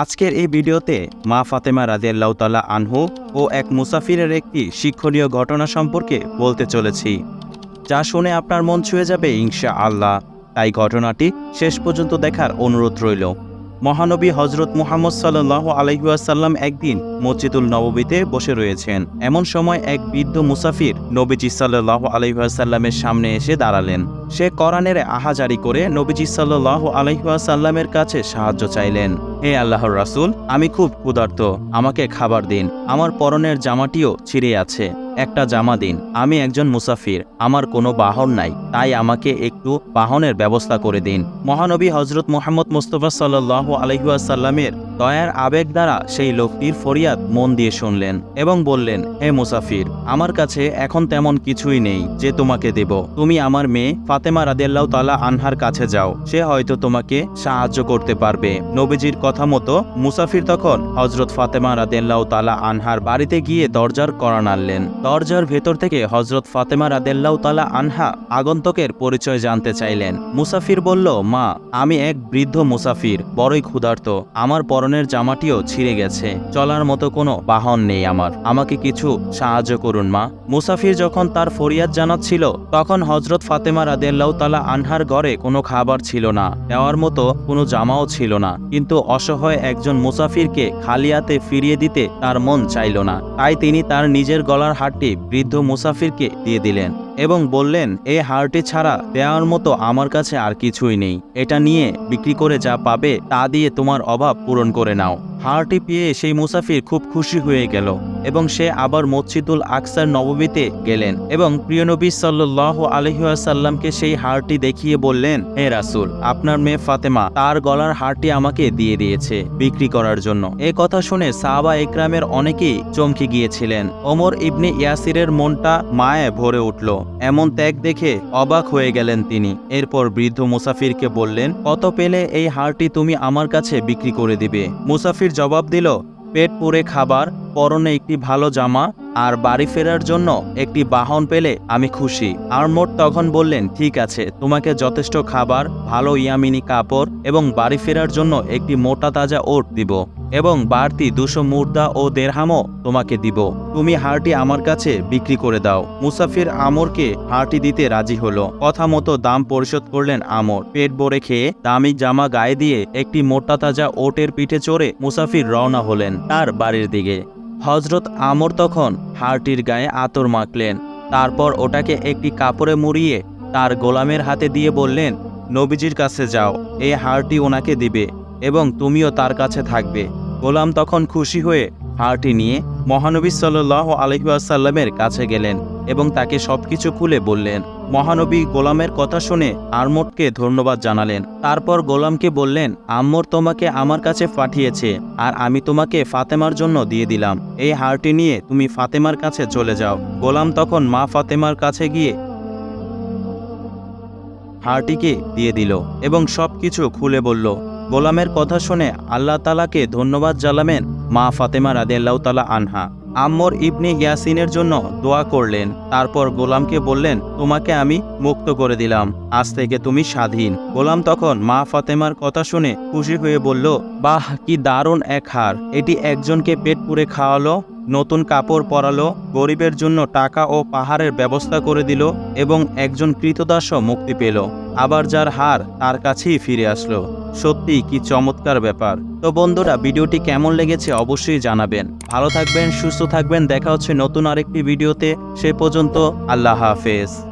আজকের এই ভিডিওতে মা ফাতেমা রাদিয়াল্লাহু তাআলা আনহু ও এক মুসাফিরের একটি শিক্ষণীয় ঘটনা সম্পর্কে বলতে চলেছি, যা শুনে আপনার মন ছুঁয়ে যাবে ইনশা আল্লাহ তাই ঘটনাটি শেষ পর্যন্ত দেখার অনুরোধ রইল। মহানবী হজরত মুহাম্মদ সাল্লাহ আলহিউসাল্লাম একদিন মসজিদুল নববীতে বসে রয়েছেন। এমন সময় এক বৃদ্ধ মুসাফির নবীজি সাল্লাহ আলহিউসাল্লামের সামনে এসে দাঁড়ালেন। সে কোরআনের আহাজারি করে নবীজি সাল্লাহ আলহিউসাল্লামের কাছে সাহায্য চাইলেন। হে আল্লাহর রাসুল, আমি খুব ক্ষুধার্ত। আমাকে খাবার দিন। আমার পরনের জামাটিও ছিঁড়ে আছে। একটা জামা দিন। আমি একজন মুসাফির। আমার কোনো বাহন নাই। তাই আমাকে একটু বাহনের ব্যবস্থা করে দিন। মহানবী হজরত মোহাম্মদ মুস্তফা সাল্লাহ আলহিউসাল্লামের দয়ার আবেগ দ্বারা সেই লোকটির ফরিয়াদ মন দিয়ে শুনলেন এবং বললেন, হে মুসাফির, আমার কাছে এখন তেমন কিছুই নেই যে তোমাকে দেব। তুমি আমার মেয়ে ফাতেমা রাদিয়াল্লাহু তালা আনহার কাছে যাও। সে হয়তো তোমাকে সাহায্য করতে পারবে। নবীজির কথা মতো মুসাফির তখন হজরত ফাতেমা রাদিয়াল্লাহু তালা আনহার বাড়িতে গিয়ে দরজার কড়া নাড়লেন। দরজার ভেতর থেকে হজরত ফাতেমা রাদিয়াল্লাহু তালা আনহা আগন্তকের পরিচয় জানতে চাইলেন। মুসাফির বলল, মা, আমি এক বৃদ্ধ মুসাফির, বড়ই ক্ষুধার্ত। আমার পরনের জামাটিও ছিঁড়ে গেছে। চলার মতো কোনো বাহন নেই আমার। আমাকে কিছু সাহায্য করুন, মা। মুসাফির যখন তার ফরিয়াদ জানাচ্ছিল তখন হজরত ফাতেমা রাদিয়াল্লাহু তাআলা আনহার ঘরে কোনো খাবার ছিল না। দেওয়ার মতো কোনো জামাও ছিল না। কিন্তু অসহায় একজন মুসাফিরকে খালিয়াতে ফিরিয়ে দিতে তার মন চাইল না। তাই তিনি তার নিজের গলার হারটি বৃদ্ধ মুসাফিরকে দিয়ে দিলেন। এবং বললেন, এ হারটি ছাড়া দেওয়ার মতো আমার কাছে আর কিছুই নেই। এটা নিয়ে বিক্রি করে যা পাবে তা দিয়ে তোমার অভাব পূরণ করে নাও। হারটি পেয়ে সেই মুসাফির খুব খুশি হয়ে গেল এবং সে আবার মসজিদুল আকসার নববীতে গেলেন এবং প্রিয় নবী সাল্লাহ আলহিহাসাল্লামকে সেই হারটি দেখিয়ে বললেন, হে রাসুল, আপনার মেয়ে ফাতেমা তার গলার হারটি আমাকে দিয়ে দিয়েছে বিক্রি করার জন্য। এ কথা শুনে সাহাবা একরামের অনেকেই চমকে গিয়েছিলেন। ওমর ইবনে ইয়াসিরের মনটা মায়ে ভরে উঠল। এমন ত্যাগ দেখে অবাক হয়ে গেলেন তিনি। এরপর বৃদ্ধ মুসাফিরকে বললেন, কত পেলে এই হারটি তুমি আমার কাছে বিক্রি করে দিবে? মুসাফির জবাব দিল, পেট পুরে খাবার, পরনে একটি ভালো জামা, আর বাড়ি ফেরার জন্য একটি বাহন পেলে আমি খুশি। আরমোট তখন বললেন, ঠিক আছে, তোমাকে যথেষ্ট খাবার, ভালো ইয়ামিনি কাপড় এবং বাড়ি ফেরার জন্য একটি মোটা তাজা ওট দিব। এবং বাড়তি দুশো মুর্দা ও দেড়হামও তোমাকে দিব। তুমি হারটি আমার কাছে বিক্রি করে দাও। মুসাফির আমরকে হারটি দিতে রাজি হলো। কথা মতো দাম পরিশোধ করলেন আমর। পেট ভরে খেয়ে দামি জামা গায়ে দিয়ে একটি মোটা তাজা ওটের পিঠে চড়ে মুসাফির রওনা হলেন তার বাড়ির দিকে। হজরত আমর তখন হারটির গায়ে আতর মাখলেন। তারপর ওটাকে একটি কাপড়ে মুড়িয়ে তার গোলামের হাতে দিয়ে বললেন, নবীজির কাছে যাও। এই হারটি ওনাকে দিবে এবং তুমিও তার কাছে থাকবে। গোলাম তখন খুশি হয়ে হারটি নিয়ে মহানবী সাল্লাহ আলহিউসাল্লামের কাছে গেলেন এবং তাকে সবকিছু খুলে বললেন, মহানবী, গোলামের কথা শুনে আরমোটকে ধন্যবাদ জানালেন। তারপর গোলামকে বললেন, আম্মর তোমাকে আমার কাছে পাঠিয়েছে আর আমি তোমাকে ফাতেমার জন্য দিয়ে দিলাম। এই হারটি নিয়ে তুমি ফাতেমার কাছে চলে যাও। গোলাম তখন মা ফাতেমার কাছে গিয়ে হারটিকে দিয়ে দিল এবং সব কিছু খুলে বলল গোলামের কথা শুনে আল্লাহ তালাকে ধন্যবাদ জানাবেন মা ফাতেমা রাদিয়াল্লাহু তালা আনহা। আম্মর ইবনি ইয়াসিনের জন্য দোয়া করলেন, তারপর গোলামকে বললেন, তোমাকে আমি মুক্ত করে দিলাম, আজ থেকে তুমি স্বাধীন। গোলাম তখন মা ফাতেমার কথা শুনে খুশি হয়ে বলল, বাহ, কি দারুণ এক হার। এটি একজনকে পেট পুরে খাওয়ালো, নতুন কাপড় পরালো, গরিবের জন্য টাকা ও পাহাড়ের ব্যবস্থা করে দিল এবং একজন কৃতদাসও মুক্তি পেল। আবার যার হার তার কাছেই ফিরে আসলো। সত্যি কি চমৎকার ব্যাপার। তো বন্ধুরা, ভিডিওটি কেমন লেগেছে অবশ্যই জানাবেন। ভালো থাকবেন, সুস্থ থাকবেন, দেখা হচ্ছে নতুন আরেকটি ভিডিওতে। সে পর্যন্ত আল্লাহ হাফেজ।